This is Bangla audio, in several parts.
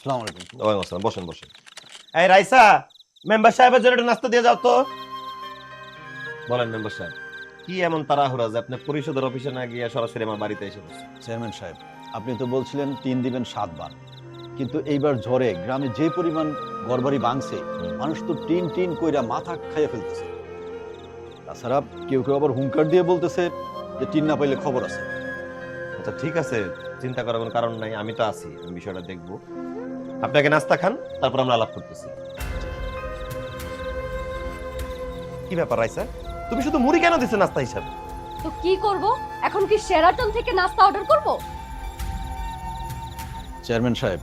সালাম আলাইকুম। ওয়ালাইকুম আসসালাম বসেন বসেন। এই রাইসা মেম্বার সাহেবের জন্য একটা নাস্তা দিয়ে যাও তো। বলেন মেম্বার সাহেব। কি এমন তাড়াহুড়া যে আপনি পরিষদের অফিসে না গিয়ে সরাসরি আমার বাড়িতে এসে বসছেন? চেয়ারম্যান সাহেব আপনি তো বলছিলেন তিন দিবেন সাতবার। কিন্তু এইবার ঝড়ে গ্রামে যে পরিমাণ গড়বাড়ি ভাঙছে মানুষ তো টিন টিন কইরা মাথা খাইয়ে ফেলতেছে। তাছাড়া কেউ কেউ আবার হুঙ্কার দিয়ে বলতেছে যে টিন না পাইলে খবর আছে। আচ্ছা ঠিক আছে চিন্তা করার কোনো কারণ নাই আমি তো আছি আমি বিষয়টা দেখব। আপনাকে নাস্তা খান তারপর আমরা আলাপ করতেছি। কি ব্যাপার রাইসা? তুমি শুধু মুড়ি কেন দিছো নাস্তা হিসাবে? তো কি করব? এখন কি শেরাটন থেকে নাস্তা অর্ডার করব? চেয়ারম্যান সাহেব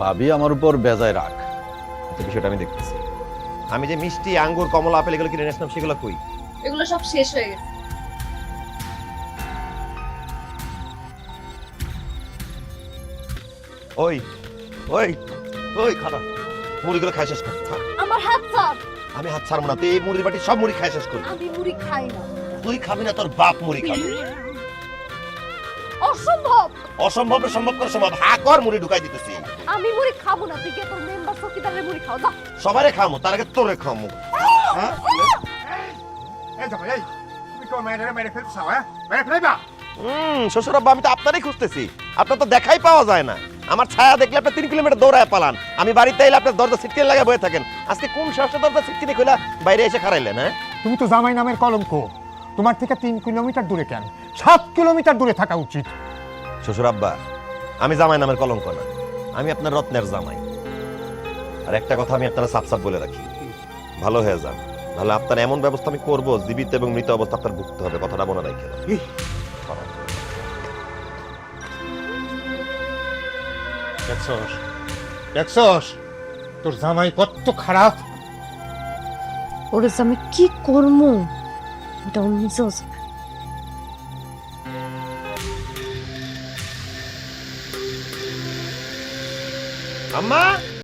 ভাবি আমার উপর বেজায় রাখ আচ্ছা বিষয়টা আমি দেখতেছি। আমি যে মিষ্টি আঙ্গুর কমলা আপেল এগুলো কিনে নিয়েছিলাম সেগুলো কই? এগুলো সব শেষ হয়ে গেছে। ওই ওই ওই খানা মুড়িগুলো খাই শেষ কর আমার হাত স্যার আমি হাত ছাড়বো না তুই এই মুড়ির বাটি সব মুড়ি খাই শেষ করবি আমি মুড়ি খাই না তুই খাবি না তোর বাপ মুড়ি খাবে অসম্ভব অসম্ভব সম্ভব করে সম্ভব হা কর মুড়ি ঢুকাই দিতেছি আমি মুড়ি খাব না তুই গিয়ে তোর মেম্বার চকিদারের মুড়ি খাও যা সবারে খামো তার আগে তোরে খামো হ্যাঁ? এই জামাই এই তুমি তো মেয়েদের মেরে ফেলছো হ্যাঁ মেরে ফেলবা হুম শ্বশুর আব্বা আমি তো আপনারই খুঁজতেছি আপনার তো দেখাই পাওয়া যায় না আমার ছায়া দেখলে আপনি তিন কিলোমিটার দৌড়ায় পালান। আমি বাড়িতে এলে আপনার দরজা সিটকে লাগে বয়ে থাকেন। আজকে কোন সাহসে দরজা সিটকে খুলা বাইরে এসে খারাইলেন হ্যাঁ? তুমি তো জামাই নামের কলঙ্ক। তোমার থেকে তিন কিলোমিটার দূরে কেন? সাত কিলোমিটার দূরে থাকা উচিত। শ্বশুর আব্বা আমি জামাই নামের কলঙ্ক না। আমি আপনার রত্নের জামাই। আর একটা কথা আমি আপনারা সাপ সাপ বলে রাখি। ভালো হয়ে যান। তাহলে আপনার এমন ব্যবস্থা আমি করব জীবিত এবং মৃত অবস্থা আপনার ভুগতে হবে কথাটা মনে রাখে দেখছস? দেখছস? তোর জামাই কত খারাপ। ওর আমি কি করব এটা নিজেও আম্মা?